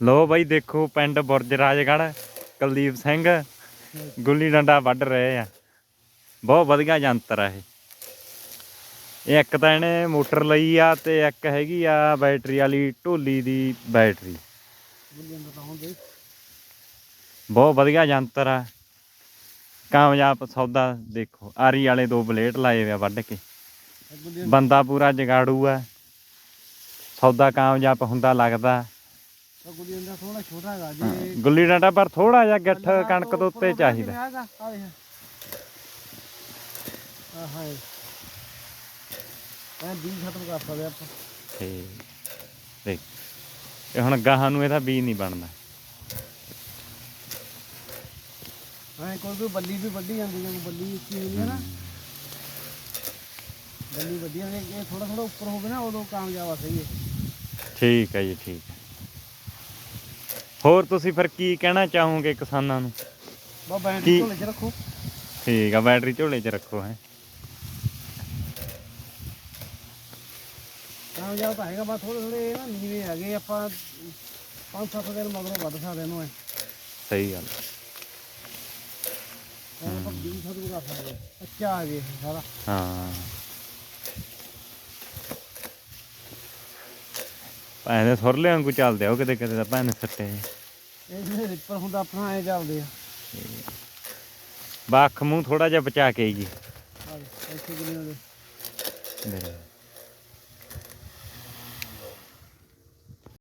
ਲੋ ਬਾਈ ਦੇਖੋ ਪਿੰਡ ਬੁਰਜ ਰਾਜਗੜ੍ਹ, ਕੁਲਦੀਪ ਸਿੰਘ, ਗੁੱਲੀ ਡੰਡਾ ਵੱਢ ਰਹੇ ਆ। ਬਹੁਤ ਵਧੀਆ ਯੰਤਰ ਆ ਇਹ। ਇਹ ਇੱਕ ਤਾਂ ਇਹਨੇ ਮੋਟਰ ਲਈ ਆ ਤੇ ਇੱਕ ਹੈਗੀ ਆ ਬੈਟਰੀ ਵਾਲੀ ਢੋਲੀ ਦੀ ਬੈਟਰੀ। ਬਹੁਤ ਵਧੀਆ ਯੰਤਰ ਆ। ਕਾਮਯਾਬ ਸੌਦਾ ਦੇਖੋ, ਆਰੀ ਵਾਲੇ ਦੋ ਬਲੇਡ ਲਾਏ ਹੋਏ ਵੱਢ ਕੇ। ਬੰਦਾ ਪੂਰਾ ਜਗਾੜੂ ਆ। ਸੌਦਾ ਕਾਮਯਾਬ ਹੁੰਦਾ ਲੱਗਦਾ। ਤਾਂ ਗੁੱਲੀਆਂ ਦਾ ਥੋੜਾ ਛੋਟਾ ਹੈਗਾ ਜੇ। ਗੁੱਲੀ ਡੰਡਾ ਪਰ ਥੋੜਾ ਜਿਹਾ ਗਿੱਠ ਕਣਕ ਦੇ ਉੱਤੇ ਚਾਹੀਦਾ। ਆ ਦੇਖ ਆ ਹਾਏ। ਇਹ ਵੀ ਖਤਮ ਕਰ ਸਕਦੇ ਆਪਾਂ। ਠੀਕ ਦੇਖ ਇਹ ਹੁਣ ਗਾਹਾਂ ਨੂੰ ਇਹਦਾ ਬੀਜ ਨਹੀਂ ਬਣਦਾ। ਐ ਕੋਈ ਕੋਈ ਬੱਲੀ ਵੀ ਵੱਢੀ ਜਾਂਦੀ ਹੈ ਬੱਲੀ ਉੱਚੀ ਹੁੰਦੀ ਹੈ ਨਾ। ਬੱਲੀ ਵੱਡੀ ਜਾਂਦੀ ਇਹ ਥੋੜਾ ਥੋੜਾ ਉੱਪਰ ਹੋਵੇ ਨਾ ਉਦੋਂ ਕਾਮਯਾਬ ਆ ਸਹੀ ਹੈ ਠੀਕ ਹੈ ਜੀ ਠੀਕ। ਹੈ ਹੋਰ ਤੁਸੀਂ ਫਿਰ ਕੀ ਕਹਿਣਾ ਚਾਹੋਗੇ ਕਿਸਾਨਾਂ ਨੂੰ? ਬਾ ਕੀ- ਢੋਲੇ ਚ ਰੱਖੋ। ਠੀਕ ਆ ਬੈਟਰੀ ਝੋਲੇ 'ਚ ਰੱਖੋ ਹੈ। ਕਾਮਯਾਬ ਤਾਂ ਹੈਗਾ ਬਾ ਥੋੜੇ ਥੋੜੇ ਨਾ ਨੀਵੇਂ ਹੈਗੇ ਆਪਾਂ ਪੰਜ ਸੱਤ ਦਿਨ ਮਗਰੋਂ ਵੱਧ ਸਕਦੇ ਇਹਨੂੰ ਐ। ਸਹੀ ਗੱਲ। ਆਪਾਂ ਵੀ ਖਤਮ ਕਰ ਸਕਦੇ ਅੱਛਾ ਆ ਗਏ ਸਾਰਾ। ਹਾਂ। ਭਾਵੇਂ ਸੁਰਲੇ ਵਾਂਗੂ ਚੱਲਦੇ ਆ ਉਹ ਕਿਤੇ ਕਿਤੇ ਤਾਂ ਭਾਵੇਂ ਸੱਟੇ ਇਹ ਜਿਹੜੇ ਰਿਪਰ ਹੁੰਦਾ ਆਪਣਾ ਐ ਚੱਲਦੇ ਆ। ਬਾਖ ਮੂੰਹ ਥੋੜਾ ਜਿਹਾ ਬਚਾ ਕੇ ਜੀ ਇੱਥੇ ਗੁੱਲੀਆਂ ਦੇ ਦੇ।